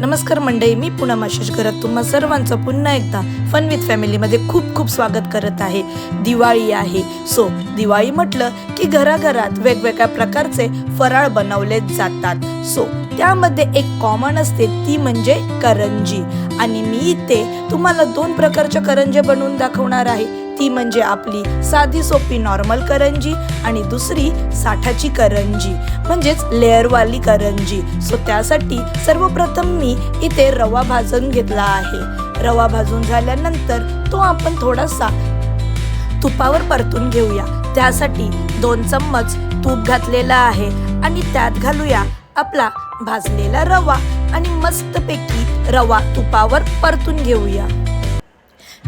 नमस्कार मंडळी मी पुन्हा आशिष करत तुम्हा सर्वांचं पुन्हा एकदा फन विथ फॅमिलीमध्ये खूप खूप स्वागत करत आहे. दिवाळी आहे. सो दिवाळी म्हटलं की घराघरात वेगवेगळ्या प्रकारचे फराळ बनवले जातात. सो त्यामध्ये एक कॉमन असते ती म्हणजे करंजी. आणि मी इथे तुम्हाला दोन प्रकारच्या करंजे बनवून दाखवणार आहे. ती म्हणजे आपली साधी सोपी नॉर्मल करंजी आणि दुसरी साठाची करंजी म्हणजेच लेअरवाली करंजी. सो त्यासाठी सर्वप्रथम मी इथे रवा भाजून घेतला आहे. रवा भाजून झाल्यानंतर तो आपण थोडासा तुपावर परतून घेऊया. त्यासाठी दोन चम्मच तूप घातलेला आहे आणि त्यात घालूया आपला भाजलेला रवा आणि मस्तपैकी रवा तुपावर परतून घेऊया.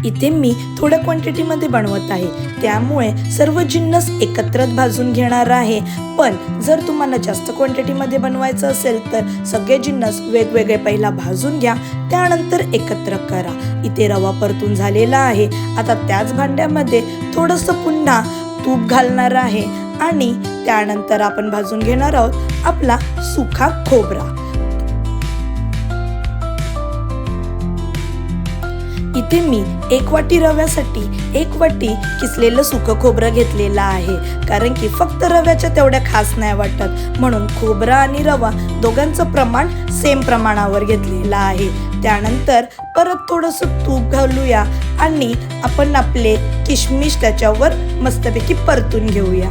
इथे मी थोड्या क्वांटिटीमध्ये बनवत आहे. त्यामुळे सर्व जिन्नस एकत्रच भाजून घेणार आहे. पण जर तुम्हाला जास्त क्वांटिटीमध्ये बनवायचं असेल तर सगळे जिन्नस वेगवेगळे पहिला भाजून घ्या. त्यानंतर एकत्र करा. इथे रवा परतून झालेला आहे. आता त्याच भांड्यामध्ये थोडंसं पुन्हा तूप घालणार आहे. आणि त्यानंतर आपण भाजून घेणार आहोत आपला सुखा खोबरा. इथे मी एक वाटी रव्यासाठी एक वाटी किसलेलं सुकं खोबरं घेतलेलं आहे. कारण की फक्त रव्याच्या तेवढ्या खास नाही वाटत. म्हणून खोबरा आणि रवा दोघांचं प्रमाण सेम प्रमाणावर घेतलेलं आहे. त्यानंतर परत थोडंसं तूप घालूया आणि आपण आपले किशमिश त्याच्यावर मस्तपैकी परतून घेऊया.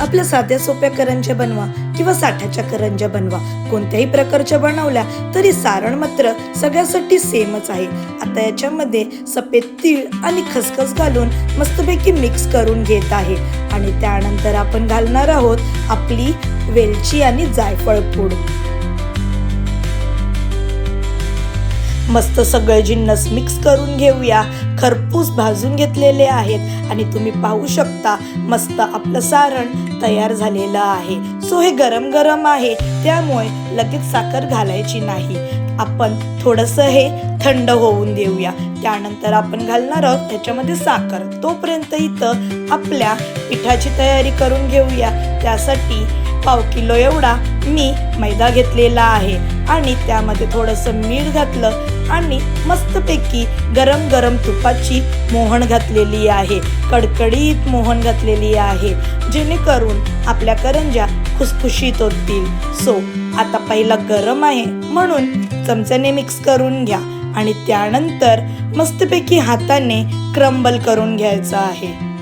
आपल्या साध्या सोप्या करंज्या बनवा. किंवा साठ्याच्या करंज्या बनवा. कोणत्याही प्रकारच्या बनवल्या तरी सारण मात्र सगळ्यासाठी सेमच आहे. आता याच्यामध्ये सफेद तीळ आणि खसखस घालून मस्तपैकी मिक्स करून घेत आहे. आणि त्यानंतर आपण घालणार आहोत आपली वेलची आणि जायफळ पूड. मस्त सगळे जिन्नस मिक्स करून घेऊया. खरपूस भाजून घेतलेले आहेत. आणि तुम्ही पाहू शकता मस्त आपलं सारण तयार झालेलं आहे. सो हे गरम गरम आहे. त्यामुळे लगेच साखर घालायची नाही. आपण थोडंसं हे थंड होऊन देऊया. त्यानंतर आपण घालणार आहोत त्याच्यामध्ये साखर. तोपर्यंत इथं आपल्या पिठाची तयारी करून घेऊया. त्यासाठी पाव किलो एवढा मी मैदा घेतलेला आहे. आणि त्यामध्ये थोडंसं मीठ घातलं आणि मस्तपैकी गरम गरम तुपाची मोहन घातलेली आहे. कडकडीत मोहन घातलेली आहे. जेणेकरून आपल्या करंज्या खुसखुशीत होतील. सो आता पहिला गरम आहे म्हणून चमच्याने मिक्स करून घ्या आणि त्यानंतर मस्तपैकी हाताने क्रम्बल करून घ्यायचं आहे.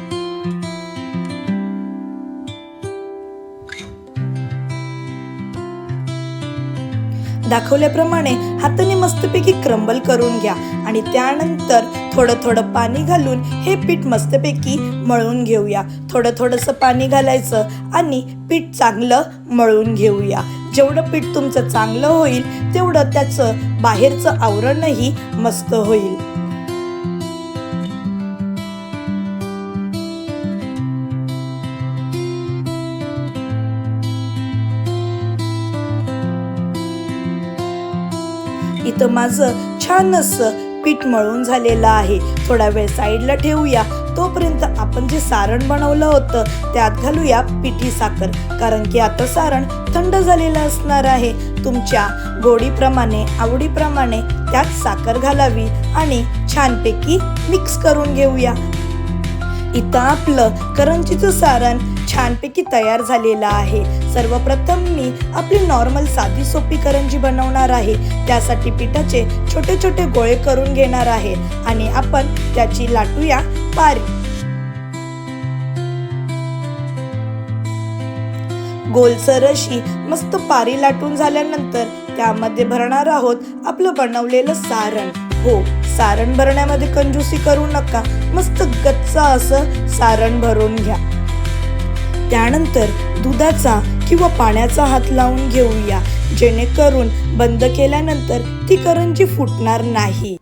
दाखवल्याप्रमाणे हाताने मस्तपैकी क्रंबल करून घ्या. आणि त्यानंतर थोडं थोडं पाणी घालून हे पीठ मस्तपैकी मळून घेऊया. थोडं थोडंसं पाणी घालायचं आणि पीठ चांगलं मळून घेऊया. जेवढं पीठ तुमचं चांगलं होईल तेवढं त्याचं बाहेरचं आवरणही मस्त होईल. इथं माझं छान असं पीठ मळून झालेलं आहे. थोडा वेळ साईडला ठेवूया. तोपर्यंत आपण जे सारण बनवलं होतं त्यात घालूया पिठी साखर. कारण की आता सारण थंड झालेलं असणार आहे. तुमच्या गोडीप्रमाणे आवडीप्रमाणे त्यात साखर घालावी आणि छानपैकी मिक्स करून घेऊया. इथं आपलं करंजीचं सारण छानपैकी तयार झालेला आहे. सर्वप्रथम मी आपली नॉर्मल साधी सोपी करंजी बनवणार आहे. त्यासाठी पिठाचे छोटे छोटे गोळे करून घेणार आहे आणि आपण त्याची लाटूया पारी गोलसर अशी मस्त पारी लाटून झाल्यानंतर त्यामध्ये भरणार आहोत आपलं बनवलेलं सारण. हो सारण भरण्यामध्ये कंजूसी करू नका. मस्त गच्च असं सारण भरून घ्या. त्यानंतर दुधाचा किंवा पाण्याचा हात लावून घेऊया. जेणेकरून बंद केल्यानंतर ती करंजी फुटणार नाही.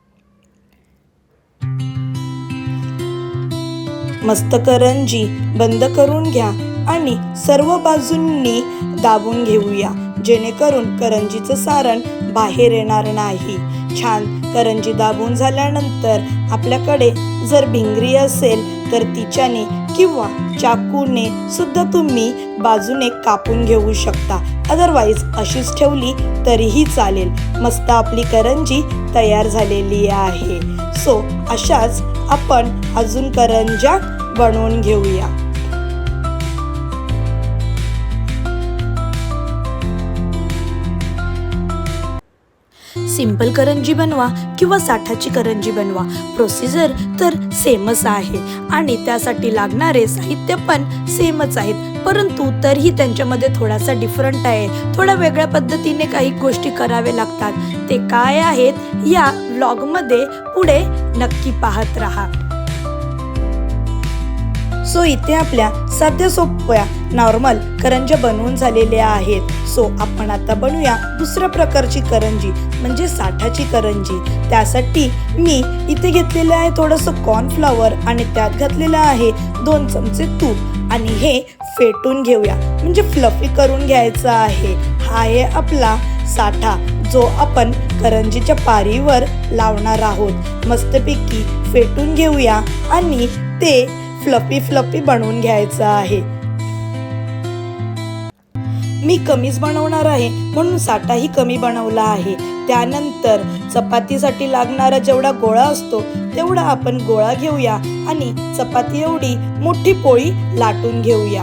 मस्त करंजी बंद करून घ्या आणि सर्व बाजूंनी दाबून घेऊया. जेणेकरून करंजीचं सारण बाहेर येणार नाही. छान करंजी दाबून झाल्यानंतर आपल्याकडे जर भिंगरी असेल तर तिच्याने किंवा चाकूने सुद्धा तुम्ही बाजूने कापून घेऊ शकता. अदरवाईज अशीच ठेवली तरीही चालेल. मस्त आपली करंजी तयार झालेली आहे. सो अशाच आपण अजून करंज्या बनवून घेऊया. सिंपल करंजी बनवा किंवा साठाची करंजी बनवा. प्रोसिजर तर सेमच आहे. आणि त्यासाठी लागणारे साहित्य पण सेमच आहेत. परंतु तरीही त्यांच्यामध्ये थोडासा डिफरंट आहे. थोड्या वेगळ्या पद्धतीने काही गोष्टी करावे लागतात. ते काय आहेत? या व्लॉगमध्ये पुढे नक्की पाहत राहा. सो इथे आपल्या साध्या सोप्या नॉर्मल करंज्या बनवून झालेल्या आहेत. सो आपण आता बनवूया दुसऱ्या प्रकारची करंजी म्हणजे साठाची करंजी. त्यासाठी मी इथे घेतलेलं आहे थोडंसं कॉर्नफ्लॉवर आणि त्यात घातलेलं आहे दोन चमचे तूप. आणि हे फेटून घेऊया म्हणजे फ्लफी करून घ्यायचं आहे. हा आहे आपला साठा जो आपण करंजीच्या पारीवर लावणार आहोत. मस्तपैकी फेटून घेऊया आणि ते फ्लपी फ्लपी बनवून घ्यायचं आहे. मी कमीच बनवणार आहे म्हणून साठाही कमी बनवला आहे. त्यानंतर चपातीसाठी लागणारा जेवढा गोळा असतो तेवढा आपण गोळा घेऊया आणि चपाती एवढी मोठी पोळी लाटून घेऊया.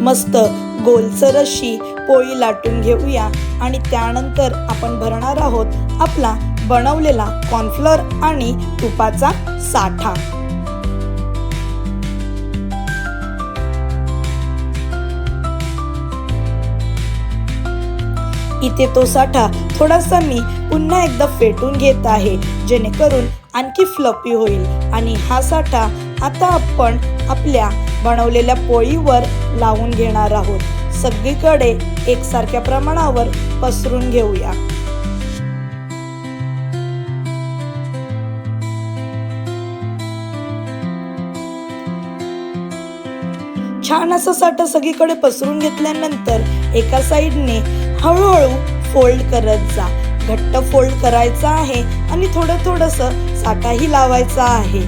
मस्त गोलसर अशी पोळी लाटून घेऊया आणि त्यानंतर आपण भरणार आहोत आपला बनवलेला कॉर्नफ्लोअर आणि तुपाचा साठा. इथे तो साठा थोडासा मी पुन्हा एकदा फेटून घेत आहे जेणेकरून आणखी फ्लपी होईल. आणि हा साठा आता आपण आपल्या बनवलेल्या पोळीवर लावून घेणार आहोत. सगळीकडे एकसारख्या प्रमाणावर पसरून घेऊया. छान असं साठं सगळीकडे पसरून घेतल्यानंतर एका साईडने हळूहळू फोल्ड करत जा. घट्ट फोल्ड करायचा आहे आणि थोडं थोडंसं साठाही लावायचा आहे.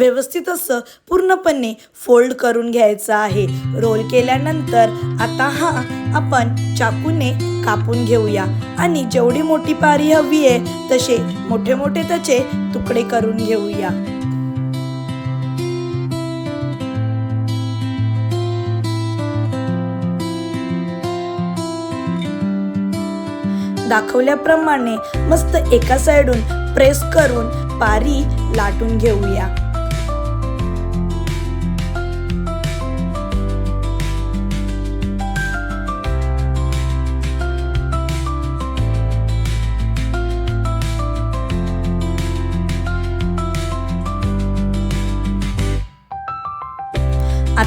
व्यवस्थित असं पूर्णपणे फोल्ड करून घ्यायचं आहे. रोल केल्यानंतर आता हा आपण चाकूने कापून घेऊया. आणि जेवढी मोठी पारी हवी आहे तसे मोठे मोठे त्याचे तुकडे करून घेऊया. दाखवल्याप्रमाणे मस्त एका साइडून प्रेस करून पारी लाटून घेऊया.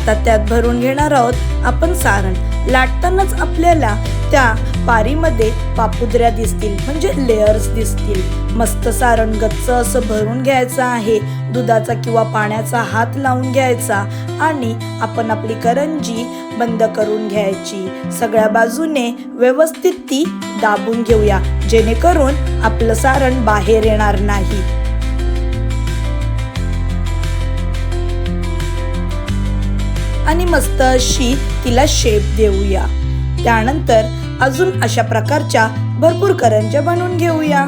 आता त्यात भरून घेणार आहोत आपण सारण. लाटतानाच आपल्याला त्या पारीमध्ये पापुद्र्या दिसतील म्हणजे लेयर्स दिसतील. मस्त सारण गच्च असं भरून घ्यायचं आहे. दुधाचा किंवा पाण्याचा हात लावून घ्यायचा आणि आपण आपली करंजी बंद करून घ्यायची. सगळ्या बाजूने व्यवस्थित ती दाबून घेऊया जेणेकरून आपलं सारण बाहेर येणार नाही. आणि मस्त अशी तिला शेप देऊया. त्यानंतर अजून अशा प्रकारच्या भरपूर करंज्या बनवून घेऊया.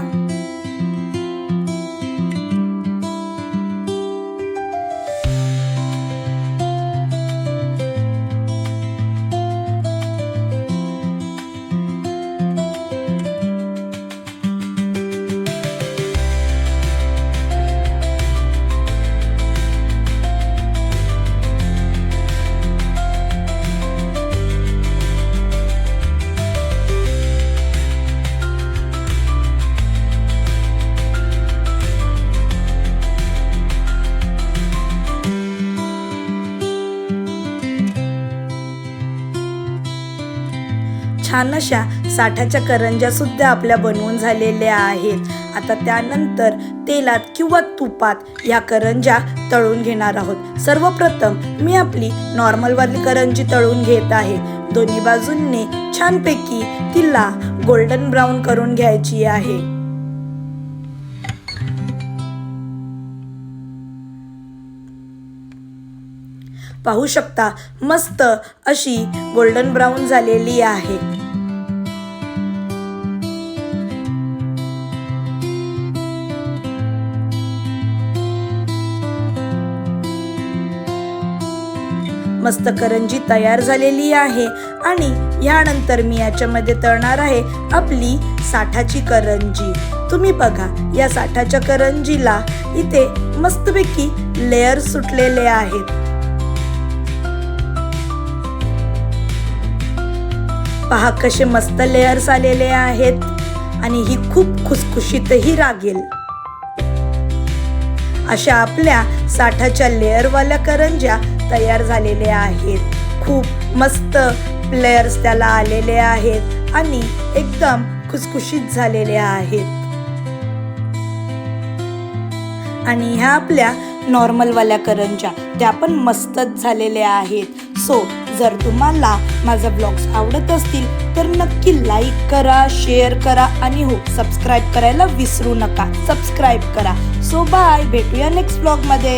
छान अशा साठाच्या करंज्यासुद्धा आपल्या बनवून झालेल्या आहेत. आता त्यानंतर तेलात किंवा तुपात या करंज्या तळून घेणार आहोत. सर्वप्रथम मी आपली नॉर्मलवाली करंजी तळून घेत आहे. दोन्ही बाजूंनी छानपैकी तिला गोल्डन ब्राऊन करून घ्यायची आहे. पाहू शकता मस्त अशी गोल्डन ब्राऊन झालेली आहे. मस्त करंजी तयार झालेली आहे. आणि यानंतर मी याच्यामध्ये तळणार आहे आपली साठाची करंजी. तुम्ही बघा या साठाच्या करंजीला इथे मस्तपैकी लेअर सुटलेले आहेत. पहा कसे मस्त लेअर्स आलेले आहेत. आणि ही खूप खुसखुशीतही रागेल. अशा आपल्या साठाच्या लेअरवाल्या करंज्या तयार झालेले आहेत. खूप मस्त प्लेयर्स त्याला आलेले आहेत आणि एकदम खुसखुशीत झालेले आहेत. आणि ह्या आपल्या नॉर्मलवाल्या करंच्या त्या पण मस्तच झालेल्या आहेत. सो जर तुम्हाला माझा ब्लॉग्स आवडत असतील तर नक्की लाईक करा शेअर करा आणि हो सबस्क्राईब करायला विसरू नका. सबस्क्राईब करा. सो बाय भेटूया नेक्स्ट ब्लॉगमध्ये